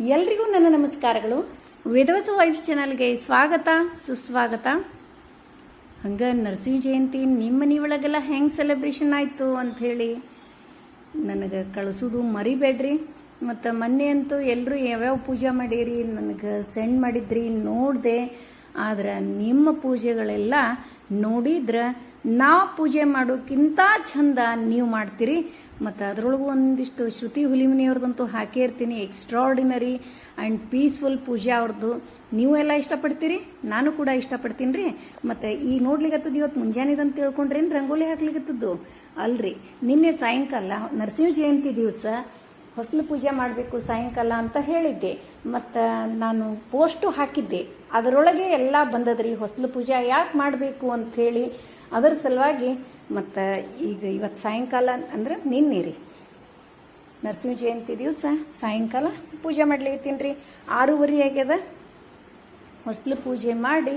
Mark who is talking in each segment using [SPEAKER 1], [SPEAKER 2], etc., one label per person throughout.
[SPEAKER 1] ಎಲ್ರಿಗೂ ನನ್ನ ನಮಸ್ಕಾರಗಳು. ವೇದವಸ ವೈಫ್ ಚಾನಲ್ಗೆ ಸ್ವಾಗತ, ಸುಸ್ವಾಗತ. ಹಂಗೆ ನರಸಿಂಹ ಜಯಂತಿ ನಿಮ್ಮ ಮನೆ ಒಳಗೆಲ್ಲ ಹೆಂಗೆ ಸೆಲೆಬ್ರೇಷನ್ ಆಯಿತು ಅಂಥೇಳಿ ನನಗೆ ಕಳಿಸೋದು ಮರಿಬೇಡ್ರಿ. ಮತ್ತು ಮೊನ್ನೆ ಅಂತೂ ಎಲ್ಲರೂ ಯಾವ್ಯಾವ ಪೂಜೆ ಮಾಡೀರಿ, ನನಗೆ ಸೆಂಡ್ ಮಾಡಿದ್ರಿ, ನೋಡಿದೆ. ಆದ್ರೆ ನಿಮ್ಮ ಪೂಜೆಗಳೆಲ್ಲ ನೋಡಿದ್ರೆ ನಾ ಪೂಜೆ ಮಾಡೋಕ್ಕಿಂತ ಚಂದ ನೀವು ಮಾಡ್ತೀರಿ. ಮತ್ತು ಅದರೊಳಗೂ ಒಂದಿಷ್ಟು ಶ್ರುತಿ ಹುಲಿಮನಿಯವ್ರದ್ದಂತೂ ಹಾಕೇ ಇರ್ತೀನಿ. ಎಕ್ಸ್ಟ್ರಾರ್ಡಿನರಿ ಆ್ಯಂಡ್ ಪೀಸ್ಫುಲ್ ಪೂಜೆ ಅವ್ರದ್ದು. ನೀವು ಎಲ್ಲ ಇಷ್ಟಪಡ್ತೀರಿ? ನಾನು ಕೂಡ ಇಷ್ಟಪಡ್ತೀನಿ ರೀ ಮತ್ತು ಈಗ ನೋಡ್ಲಿಕ್ಕತ್ತದ ಇವತ್ತು ಮುಂಜಾನೆದಂತ ತಿಳ್ಕೊಂಡ್ರೇನು ರಂಗೋಲಿ ಹಾಕ್ಲಿಕ್ಕತ್ತದ್ದು ಅಲ್ರಿ. ನಿನ್ನೆ ಸಾಯಂಕಾಲ ನರಸಿಂಹ ಜಯಂತಿ ದಿವಸ ಹೊಸಲು ಪೂಜೆ ಮಾಡಬೇಕು ಸಾಯಂಕಾಲ ಅಂತ ಹೇಳಿದ್ದೆ. ಮತ್ತು ನಾನು ಪೋಸ್ಟು ಹಾಕಿದ್ದೆ. ಅದರೊಳಗೆ ಎಲ್ಲ ಬಂದದ್ರಿ. ಹೊಸಲು ಪೂಜೆ ಯಾಕೆ ಮಾಡಬೇಕು ಅಂಥೇಳಿ ಅದರ ಸಲುವಾಗಿ ಮತ್ತು ಈಗ ಇವತ್ತು ಸಾಯಂಕಾಲ ಅಂದ್ರೆ ನಿನ್ನೆ ರೀ. ನರಸಿಂಹ ಜಯಂತಿ ದಿವಸ ಸಾಯಂಕಾಲ ಪೂಜೆ ಮಾಡ್ಲಿಕತ್ತೀನಿ ರೀ. ಆರೂವರೆ ಆಗ್ಯದ. ಹೊಸಲು ಪೂಜೆ ಮಾಡಿ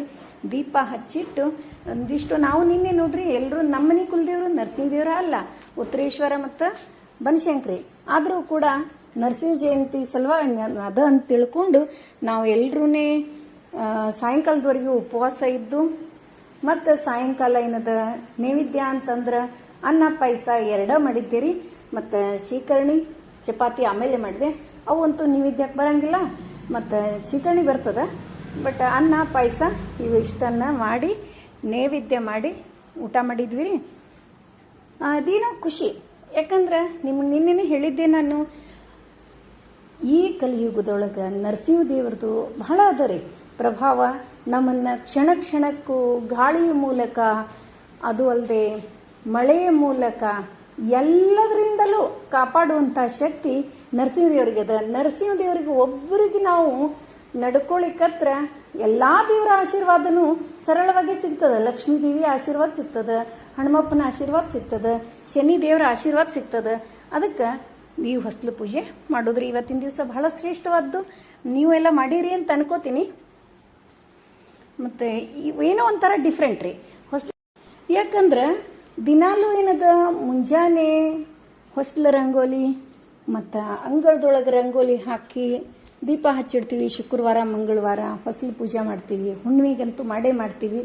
[SPEAKER 1] ದೀಪ ಹಚ್ಚಿಟ್ಟು ಒಂದಿಷ್ಟು ನಾವು ನಿನ್ನೆ ನೋಡ್ರಿ ಎಲ್ಲರೂ ನಮ್ಮನೆ ಕುಲದೇವರು ನರಸಿಂಹದೇವರ ಅಲ್ಲ, ಉತ್ತರೇಶ್ವರ ಮತ್ತು ಬನಶಂಕರಿ. ಆದರೂ ಕೂಡ ನರಸಿಂಹ ಜಯಂತಿ ಸಲುವಾಗಿ ಅದ ಅಂತ ತಿಳ್ಕೊಂಡು ನಾವು ಎಲ್ಲರೂ ಸಾಯಂಕಾಲದವರೆಗೂ ಉಪವಾಸ ಇದ್ದು ಮತ್ತು ಸಾಯಂಕಾಲ ಏನದ ನೈವೇದ್ಯ ಅಂತಂದ್ರೆ ಅನ್ನ ಪಾಯಸ ಎರಡ ಮಾಡಿದ್ದೀರಿ. ಮತ್ತು ಶೀಕರ್ಣಿ ಚಪಾತಿ ಆಮೇಲೆ ಮಾಡಿದೆ. ಅವಂತೂ ನೈವೇದ್ಯಕ್ಕೆ ಬರಂಗಿಲ್ಲ. ಮತ್ತು ಶೀಕರ್ಣಿ ಬರ್ತದ. ಬಟ್ ಅನ್ನ ಪಾಯಸ ಇವು ಇಷ್ಟನ್ನ ಮಾಡಿ ನೈವೇದ್ಯ ಮಾಡಿ ಊಟ ಮಾಡಿದ್ವಿ ರೀ ಅದೇನೋ ಖುಷಿ. ಯಾಕಂದ್ರೆ ನಿಮ್ಗೆ ನಿನ್ನೆ ಹೇಳಿದ್ದೆ ನಾನು. ಈ ಕಲಿಯುಗದೊಳಗೆ ನರಸಿಂಹ ದೇವರದು ಬಹಳ ಅದ ರೀ. ಪ್ರಭಾವ ನಮ್ಮನ್ನು ಕ್ಷಣ ಕ್ಷಣಕ್ಕೂ ಗಾಳಿಯ ಮೂಲಕ, ಅದು ಅಲ್ಲದೆ ಮಳೆಯ ಮೂಲಕ ಎಲ್ಲದರಿಂದಲೂ ಕಾಪಾಡುವಂಥ ಶಕ್ತಿ ನರಸಿಂಹದೇವರಿಗೆ ಅದ. ನರಸಿಂಹದೇವರಿಗೆ ಒಬ್ಬರಿಗೆ ನಾವು ನಡ್ಕೊಳ್ಳಿಕ್ಕತ್ರ ಎಲ್ಲ ದೇವರ ಆಶೀರ್ವಾದನೂ ಸರಳವಾಗಿ ಸಿಗ್ತದೆ. ಲಕ್ಷ್ಮೀ ದೇವಿ ಆಶೀರ್ವಾದ ಸಿಗ್ತದ, ಹನುಮಪ್ಪನ ಆಶೀರ್ವಾದ ಸಿಗ್ತದ, ಶನಿ ದೇವರ ಆಶೀರ್ವಾದ ಸಿಗ್ತದ. ಅದಕ್ಕೆ ನೀವು ಹೊಸಲು ಪೂಜೆ ಮಾಡೋದ್ರಿ. ಇವತ್ತಿನ ದಿವಸ ಬಹಳ ಶ್ರೇಷ್ಠವಾದ್ದು. ನೀವು ಎಲ್ಲ ಮಾಡೀರಿ ಅಂತ ಅನ್ಕೋತೀನಿ. ಮತ್ತು ಏನೋ ಒಂಥರ ಡಿಫ್ರೆಂಟ್ ರೀ. ಹೊಸ ಯಾಕಂದ್ರೆ ದಿನಾಲೂ ಏನದ ಮುಂಜಾನೆ ಹೊಸಲ ರಂಗೋಲಿ ಮತ್ತು ಅಂಗಳದೊಳಗೆ ರಂಗೋಲಿ ಹಾಕಿ ದೀಪ ಹಚ್ಚಿಡ್ತೀವಿ. ಶುಕ್ರವಾರ, ಮಂಗಳವಾರ ಹೊಸ್ಲು ಪೂಜೆ ಮಾಡ್ತೀವಿ. ಹುಣ್ಣಿಮೆಗಂತೂ ಮಾಡೇ ಮಾಡ್ತೀವಿ.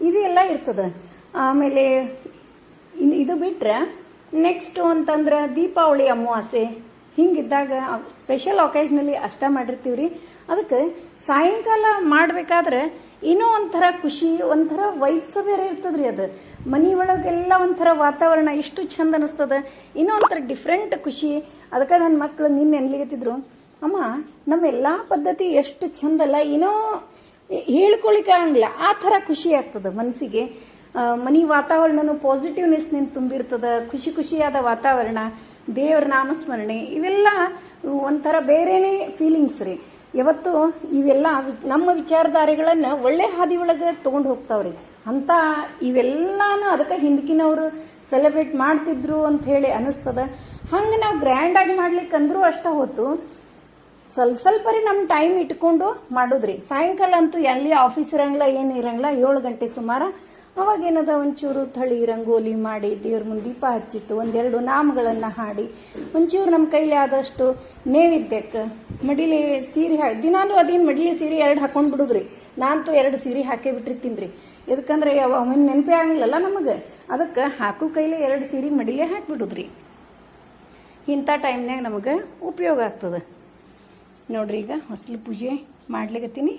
[SPEAKER 1] ಇದು ಎಲ್ಲ ಇರ್ತದೆ. ಆಮೇಲೆ ಇದು ಬಿಟ್ರೆ ನೆಕ್ಸ್ಟ್ ಅಂತಂದ್ರೆ ದೀಪಾವಳಿ ಅಮಾವಾಸ್ಯೆ ಹಿಂಗಿದ್ದಾಗ ಸ್ಪೆಷಲ್ ಒಕೇಜ್ನಲ್ಲಿ ಅಷ್ಟ ಮಾಡಿರ್ತೀವಿ ರೀ ಅದಕ್ಕೆ ಸಾಯಂಕಾಲ ಮಾಡಬೇಕಾದ್ರೆ ಇನ್ನೂ ಒಂಥರ ಖುಷಿ, ಒಂಥರ ವೈಬ್ಸ ಬೇರೆ ಇರ್ತದ್ರಿ ಅದು. ಮನೆ ಒಳಗೆಲ್ಲ ಒಂಥರ ವಾತಾವರಣ ಇಷ್ಟು ಚಂದ ಅನಿಸ್ತದ. ಇನ್ನೂ ಒಂಥರ ಡಿಫ್ರೆಂಟ್ ಖುಷಿ. ಅದಕ್ಕೆ ನನ್ನ ಮಕ್ಕಳು ನಿನ್ನೆ ಎನ್ಲಿಗತ್ತಿದ್ರು ಅಮ್ಮ, ನಮ್ಮ ಎಲ್ಲ ಪದ್ಧತಿ ಎಷ್ಟು ಚಂದಲ್ಲ, ಏನೋ ಹೇಳ್ಕೊಳಿಕ್ಕೆ ಆಗಂಗಿಲ್ಲ ಆ ಥರ ಖುಷಿ ಆಗ್ತದೆ ಮನಸ್ಸಿಗೆ ಮನೆ ಪಾಸಿಟಿವ್ನೆಸ್ ಪಾಸಿಟಿವ್ನೆಸ್ನಿಂದ ತುಂಬಿರ್ತದೆ. ಖುಷಿ ಖುಷಿಯಾದ ವಾತಾವರಣ, ದೇವರ ನಾಮಸ್ಮರಣೆ, ಇವೆಲ್ಲ ಒಂಥರ ಬೇರೆನೇ ಫೀಲಿಂಗ್ಸ್ ರೀ. ಯಾವತ್ತು ಇವೆಲ್ಲ ನಮ್ಮ ವಿಚಾರಧಾರೆಗಳನ್ನು ಒಳ್ಳೆ ಹಾದಿ ಒಳಗೆ ತೊಗೊಂಡು ಹೋಗ್ತಾವ್ರಿ. ಅಂತ ಇವೆಲ್ಲನೂ ಅದಕ್ಕೆ ಹಿಂದಕಿನವರು ಸೆಲೆಬ್ರೇಟ್ ಮಾಡ್ತಿದ್ರು ಅಂತ ಹೇಳಿ ಅನಿಸ್ತದ ಹಂಗೆ ನಾವು ಗ್ರ್ಯಾಂಡಾಗಿ ಮಾಡ್ಲಿಕ್ಕೆ ಅಂದ್ರೂ ಅಷ್ಟ ಹೊತ್ತು ಸ್ವಲ್ಪ ಸ್ವಲ್ಪ ರೀ ನಮ್ಮ ಟೈಮ್ ಇಟ್ಕೊಂಡು ಮಾಡೋದ್ರಿ. ಸಾಯಂಕಾಲ ಅಂತೂ ಎಲ್ಲಿ ಆಫೀಸ್ ಇರಂಗಿಲ್ಲ, ಏನು ಇರಂಗಿಲ್ಲ, ಏಳು ಗಂಟೆ ಸುಮಾರು ಅವಾಗ ಏನದ ಒಂಚೂರು ಥಳಿ ರಂಗೋಲಿ ಮಾಡಿ ದೇವ್ರ ಮುಂದೆ ದೀಪ ಹಚ್ಚಿಟ್ಟು ಒಂದೆರಡು ನಾಮಗಳನ್ನು ಹಾಡಿ, ಒಂಚೂರು ನಮ್ಮ ಕೈಲಿ ಆದಷ್ಟು ನೇವಿದ್ದಕ್ಕೆ ಮಡಿಲಿ ಸೀರೆ ಹಾಕಿ, ದಿನಾನು ಅದೇನು ಮಡಿಲಿ ಸೀರೆ ಎರಡು ಹಾಕೊಂಡು ಬಿಡುದ್ರಿ? ನಾನಂತೂ ಎರಡು ಸೀರೆ ಹಾಕೇ ಬಿಟ್ಟಿರ್ತೀನಿ ರೀ ಎದಕ್ಕಂದ್ರೆ ಯಾವ ಒಮ್ಮೆ ನೆನಪೇ ಆಗಂಗಿಲ್ಲಲ್ಲ ನಮಗೆ? ಅದಕ್ಕೆ ಹಾಕು ಕೈಲಿ ಎರಡು ಸೀರೆ ಮಡಿಲೇ ಹಾಕಿಬಿಡುದ್ರಿ. ಇಂಥ ಟೈಮ್ನಾಗ ನಮಗೆ ಉಪಯೋಗ ಆಗ್ತದೆ. ನೋಡ್ರಿ ಈಗ, ಹೊಸ್ಲು ಪೂಜೆ ಮಾಡ್ಲಿಕತ್ತೀನಿ.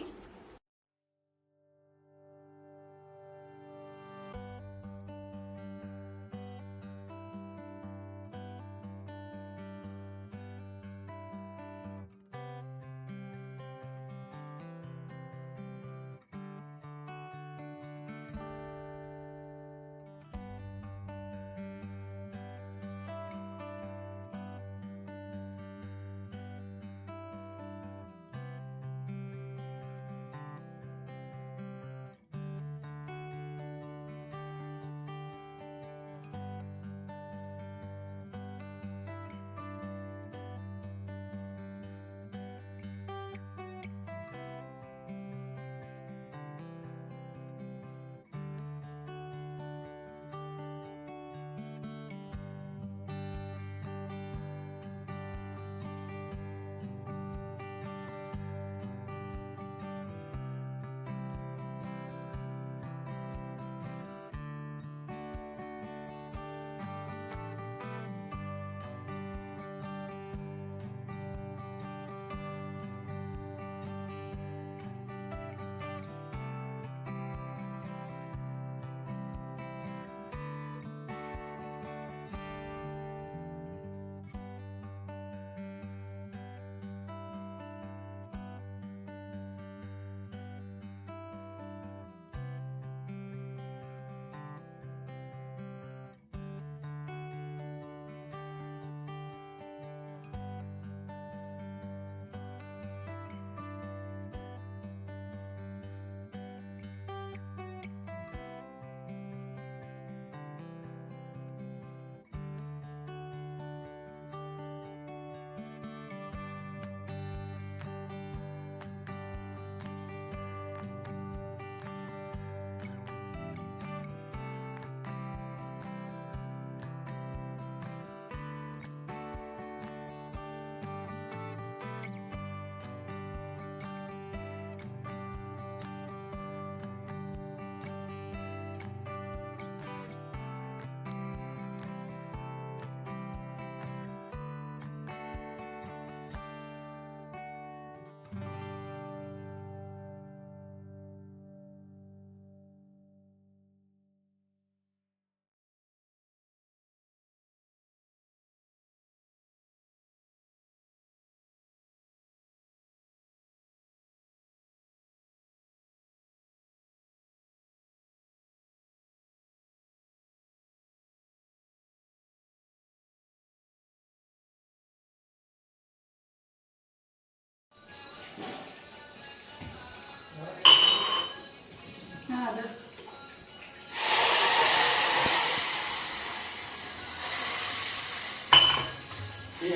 [SPEAKER 1] ಈಗ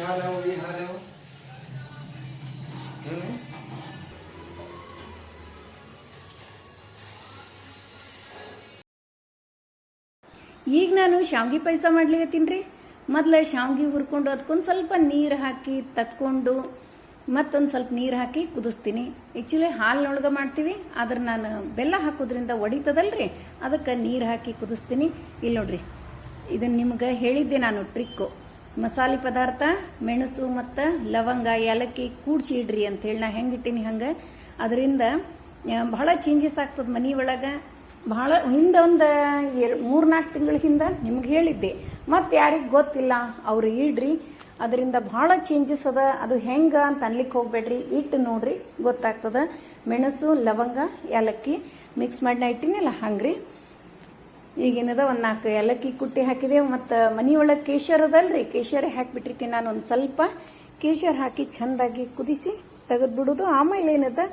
[SPEAKER 1] ನಾನು ಶಾವ್ಗಿ ಪಾಯಸ ಮಾಡ್ಲಿಕ್ಕೆ ರೀ. ಮೊದಲು ಶಾವ್ಗಿ ಹುರ್ಕೊಂಡು ಅದಕ್ಕೊಂದು ಸ್ವಲ್ಪ ನೀರು ಹಾಕಿ ತಕ್ಕೊಂಡು ಮತ್ತೊಂದು ಸ್ವಲ್ಪ ನೀರು ಹಾಕಿ ಕುದಿಸ್ತೀನಿ. ಆ್ಯಕ್ಚುಲಿ ಹಾಲಿನೊಳಗೆ ಮಾಡ್ತೀವಿ, ಆದ್ರೆ ನಾನು ಬೆಲ್ಲ ಹಾಕೋದ್ರಿಂದ ಒಡಿತದಲ್ರಿ. ಅದಕ್ಕೆ ನೀರು ಹಾಕಿ ಕುದಿಸ್ತೀನಿ. ಇಲ್ಲಿ ನೋಡ್ರಿ ಇದನ್ನು ನಿಮ್ಗೆ ಹೇಳಿದ್ದೆ ನಾನು ಟ್ರಿಕ್ಕು ಮಸಾಲೆ ಪದಾರ್ಥ, ಮೆಣಸು ಮತ್ತು ಲವಂಗ, ಏಲಕ್ಕಿ ಕೂಡ್ಸಿ ಇಡ್ರಿ ಅಂಥೇಳಿ ನಾ ಹೆಂಗೆ ಇಟ್ಟೀನಿ ಹಂಗೆ. ಅದರಿಂದ ಬಹಳ ಚೇಂಜಸ್ ಆಗ್ತದೆ ಮನೆ ಒಳಗೆ. ಭಾಳ ಹಿಂದೆ ಒಂದು ಮೂರ್ನಾಲ್ಕು ತಿಂಗಳ ಹಿಂದೆ ನಿಮ್ಗೆ ಹೇಳಿದ್ದೆ. ಮತ್ತು ಯಾರಿಗೆ ಗೊತ್ತಿಲ್ಲ, ಅವ್ರು ಇಡ್ರಿ. ಅದರಿಂದ ಭಾಳ ಚೇಂಜಸ್ ಅದ. ಅದು ಹೆಂಗೆ ಅಂತ ಅನ್ಲಿಕ್ಕೆ ಹೋಗ್ಬೇಡ್ರಿ. ಇಟ್ಟು ನೋಡ್ರಿ, ಗೊತ್ತಾಗ್ತದ. ಮೆಣಸು, ಲವಂಗ, ಏಲಕ್ಕಿ ಮಿಕ್ಸ್ ಮಾಡಿ ನಾ ಇಟ್ಟಿನಲ್ಲ, ಹಂಗ್ರಿ? ಈಗೇನದ ಒಂದು ನಾಲ್ಕು ಏಲಕ್ಕಿ ಕುಟ್ಟಿ ಹಾಕಿದೆ. ಮತ್ತು ಮನೆಯೊಳಗೆ ಕೇಶರ್ ಅದಲ್ರಿ ಕೇಶರೇ ಹಾಕಿಬಿಟ್ಟಿರ್ತೀನಿ ನಾನು ಒಂದು ಸ್ವಲ್ಪ. ಕೇಶರ್ ಹಾಕಿ ಚೆಂದಾಗಿ ಕುದಿಸಿ ತೆಗೆದ್ಬಿಡೋದು. ಆಮೇಲೆ ಏನದ,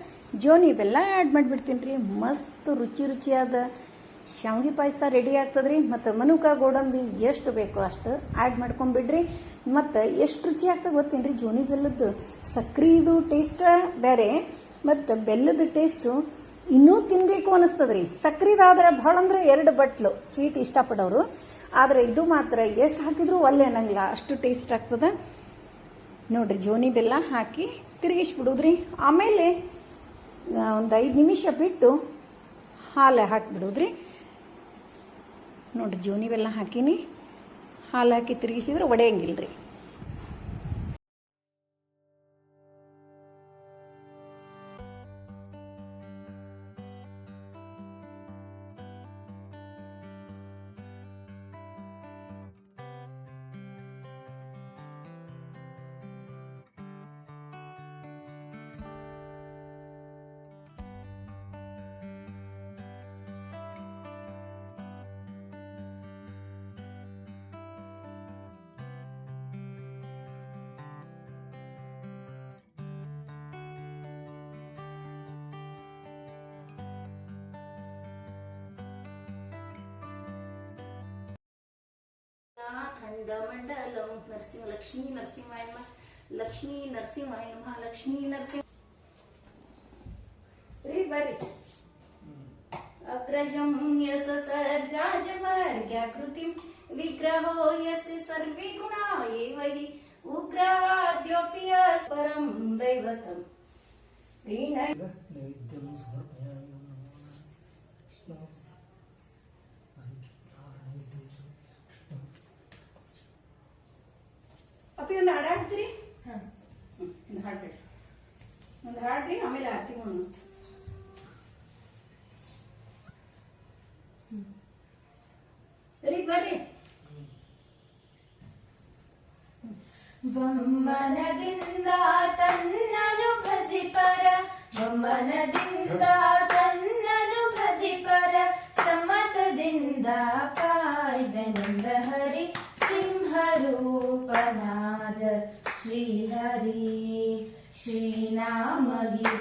[SPEAKER 1] ಜೋನಿ ಬೆಲ್ಲ ಆ್ಯಡ್ ಮಾಡಿಬಿಡ್ತೀನಿ ರೀ ಮಸ್ತ್ ರುಚಿ ರುಚಿಯಾದ ಶಾವಿಗೆ ಪಾಯಸ ರೆಡಿ ಆಗ್ತದ್ರಿ. ಮತ್ತು ಮನುಕ ಗೋಡಂಬಿ ಎಷ್ಟು ಬೇಕೋ ಅಷ್ಟು ಆ್ಯಡ್ ಮಾಡ್ಕೊಂಬಿಡ್ರಿ ಮತ್ತು ಎಷ್ಟು ರುಚಿ ಆಗ್ತದೆ ಗೊತ್ತೇನ್ರಿ? ಜೋನಿ ಬೆಲ್ಲದ್ದು ಸಕ್ರಿದು ಟೇಸ್ಟ ಬೇರೆ. ಮತ್ತು ಬೆಲ್ಲದ ಟೇಸ್ಟು ಇನ್ನೂ ತಿನ್ನಬೇಕು ಅನಿಸ್ತದ್ರಿ ಸಕ್ರಿದಾದ್ರೆ ಭಾಳ ಅಂದ್ರೆ ಎರಡು ಬಟ್ಲು, ಸ್ವೀಟ್ ಇಷ್ಟಪಡೋರು. ಆದರೆ ಇದು ಮಾತ್ರ ಎಷ್ಟು ಹಾಕಿದ್ರು ಒಲ್ಲೆ ಅನ್ನಂಗಿಲ್ಲ, ಅಷ್ಟು ಟೇಸ್ಟ್ ಆಗ್ತದೆ. ನೋಡ್ರಿ, ಜೋನಿ ಬೆಲ್ಲ ಹಾಕಿ ತಿರುಗಿಸ್ಬಿಡುದ್ರಿ. ಆಮೇಲೆ ಒಂದು ಐದು ನಿಮಿಷ ಬಿಟ್ಟು ಹಾಲು ಹಾಕಿಬಿಡುದ್ರಿ. ನೋಡ್ರಿ, ಜೋನಿ ಬೆಲ್ಲ ಹಾಕಿನಿ. ಹಾಲು ಹಾಕಿ ತಿರುಗಿಸಿದ್ರೆ ಒಡೆಯಂಗಿಲ್ಲ ರೀ ಖಂಡಮಂಡಲಂ ನರಸಿಂಹ ಲಕ್ಷ್ಮೀ ನರಸಿಂಹಾಯ ನಮಃ ಲಕ್ಷ್ಮೀ ನರಸಿಂಹಾಯ ನಮಃ ಲಕ್ಷ್ಮೀ ನರಸಿಂಹ ರೀ ಬರ್ರಿ ಅಗ್ರಜಂ ಯಸ ಸರ್ಜಾಜಮರ್ಗ್ಯಾಕೃತಿಂ ವಿಗ್ರಹೋ ಯಸ್ಯ ಸರ್ವೇ ಗುಣಾ ಏವ ಹಿ ಉಗ್ರವಾದ್ಯೋಪಿ ಯಸ್ ಪರಂ ಆಮೇಲೆ ಆರತಿ ಮಾಡೋಣ ರೀ ಬರ್ರಿ.
[SPEAKER 2] ಬೊಮ್ಮನದಿಂದ ತನ್ನನು ಭಜಿಪರ ಬೊಮ್ಮನದಿಂದ ತನ್ನನು ಭಜಿಪರ ಸಮ್ಮತದಿಂದ ಕಾಯ್ಬೆನೆಂದ ಹರಿ ಸಿಂಹರೂಪನಾದ ಶ್ರೀಹರಿ ಶ್ರೀನಾಮಗಿರೀಶನೆ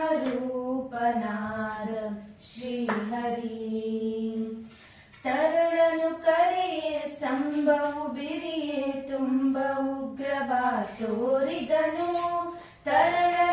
[SPEAKER 2] ಸಿಂಹರೂಪನಾದ ಶ್ರೀಹರಿ. ತರುಳನು ಕರೆಯೇ ಸ್ತಂಭವು ಬಿರಿಯೇ ತುಂಬ ಉಗ್ರವಾ ತೋರಿದನು. ತರುಳನು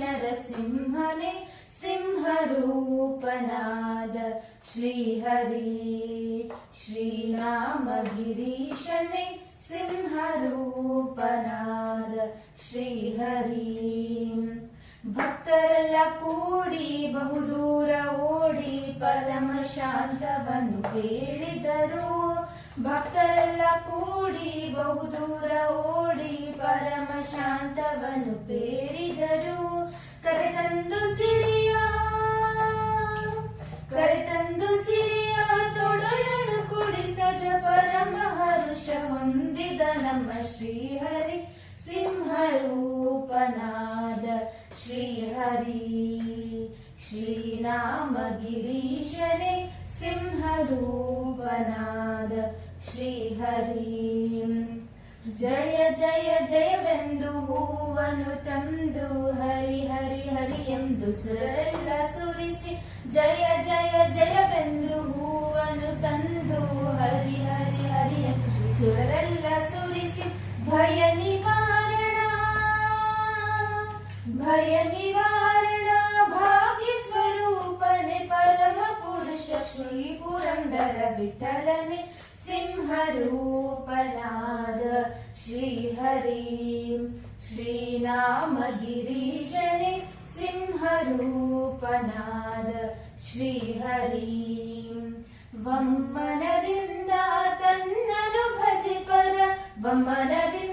[SPEAKER 2] ಶ್ರೀ ನರಸಿಂಹನೇ ಸಿಂಹರೂಪನಾದ ಶ್ರೀಹರಿ ಶ್ರೀನಾಮಗಿರೀಶನೇ ಸಿಂಹರೂಪನಾದ ಶ್ರೀಹರಿ ಭಕ್ತರೆಲ್ಲ ಕೂಡಿ ಬಹುದೂರ ಓಡಿ ಪರಮ ಶಾಂತವನ್ನು ಕೇಳಿದರು ಭಕ್ತರೆಲ್ಲ ಕೂಡಿ ಬಹುದೂರ ಓಡಿ ಪರಮ ಶಾಂತವನ್ನು ಬೇಡಿದರು ಕರೆತಂದು ಸಿರಿಯ ಕರೆತಂದು ಸಿರಿಯ ತೊಡಲನ್ನು ಕುಡಿಸದ ಪರಮ ಹರುಷ ಹೊಂದಿದ ನಮ್ಮ ಶ್ರೀಹರಿ ಸಿಂಹರೂಪನಾದ ಶ್ರೀಹರಿ. ಶ್ರೀನಾಮ ಗಿರೀಶನೇ ಸಿಂಹರೂಪನಾದ ಶ್ರೀಹರಿ. ಜಯ ಜಯ, ಜಯವೆಂದು ಹೂವನು ತಂದು ಹರಿ. ಸುರರೆಲ್ಲ ಸುರಿಸಿ ಜಯ ಜಯ ಜಯವೆಂದು ಹೂವನು ತಂದು ಹರಿ ಹರಿ ಹರಿ ಎಂದು ಸುರರೆಲ್ಲ ಸುರಿಸಿ ಭಯ ನಿವಾರಣ ಭಯ ನಿವಾರಣ ಭಾಗ್ಯ ಸ್ವರೂಪನೆ ಪರಮ ಪುರುಷ ಶ್ರೀ ಪುರಂದರ ವಿಠಲನೆ सिंहरूपनाद श्रीहरिं। वन दिन्दा तन्न भजि पर वमनदि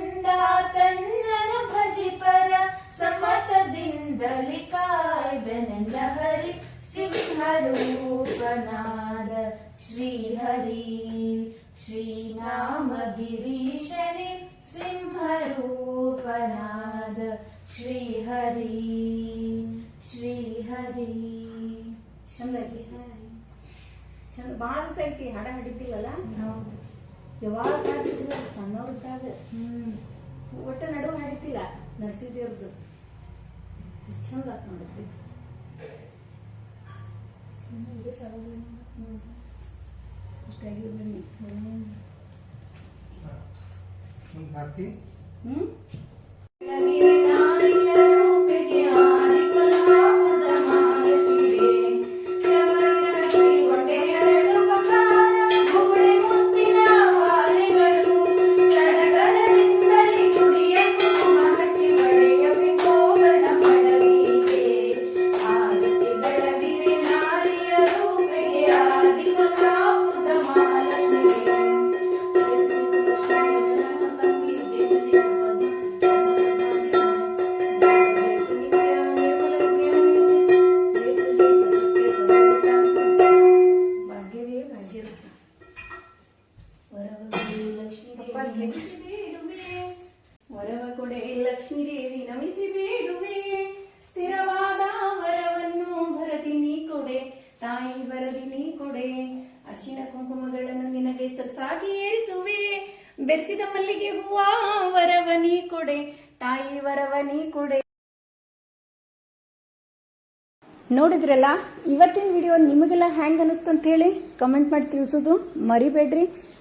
[SPEAKER 2] तन्ननु भजि पर समतदिन्दलिकाय दिन्दलिकाय हरि सिंहरूपनाद श्रीहरि। श्रीनामगिरीशनि सिंहरूपनाद श्रीहरी। ಶ್ರೀಹರಿ
[SPEAKER 1] ಚಂದ ಐತಿ ಚಂದ ಭಾಳ ದಿವಸ ಐತಿ ಹಾಡ ಹಾಡಿದ್ದಿಲ್ಲಲ್ಲ
[SPEAKER 2] ಹೌದು.
[SPEAKER 1] ಯಾವಾಗ ಹಾಡಿದ್ದಿಲ್ಲ ಸಣ್ಣವ್ರದ್ದಾಗ
[SPEAKER 2] ಹ್ಮ್.
[SPEAKER 1] ಒಟ್ಟ ನಡುವೆ ಹಾಡಿದ್ದಿಲ್ಲ ನರ್ಸಿದೇವ್ರದ್ದು ಎಷ್ಟು ಚಂದ ಆತ್ ನೋಡುತ್ತೆ ಇಷ್ಟಾಗಿ ಬನ್ನಿ.
[SPEAKER 3] ಹಾಕ್ತಿ.
[SPEAKER 1] ದೇವಿ ಬೇಡುವೆ ವರವ ಕೊಡೆ ಲಕ್ಷ್ಮೀ ದೇವಿ ನಮಿಸಿ ಬೇಡುವೆ ಸ್ಥಿರವಾದ ವರವನ್ನು ಭರದಿ ನೀ ಕೊಡೆ, ತಾಯಿ ಬರದಿ ನೀ ಕೊಡೆ. ಅರಿಶಿನ ಕುಂಕುಮಗಳನ್ನು ನಿನಗೆ ಸರಸಾಗಿ ಏರಿಸುವೆ. ಬೆರೆಸಿದ ಮಲ್ಲಿಗೆ ಹೂವ ವರವ ನೀ ಕೊಡೆ, ತಾಯಿ ವರವ ನೀ ಕೊಡೆ. ನೋಡಿದ್ರಲ್ಲ, ಇವತ್ತಿನ ವಿಡಿಯೋ ನಿಮಗೆಲ್ಲ ಹ್ಯಾಂಗ್ ಅನಿಸ್ತಂತ ಅಂತ ಹೇಳಿ ಕಮೆಂಟ್ ಮಾಡಿ ತಿಳಿಸೋದು ಮರಿಬೇಡ್ರಿ.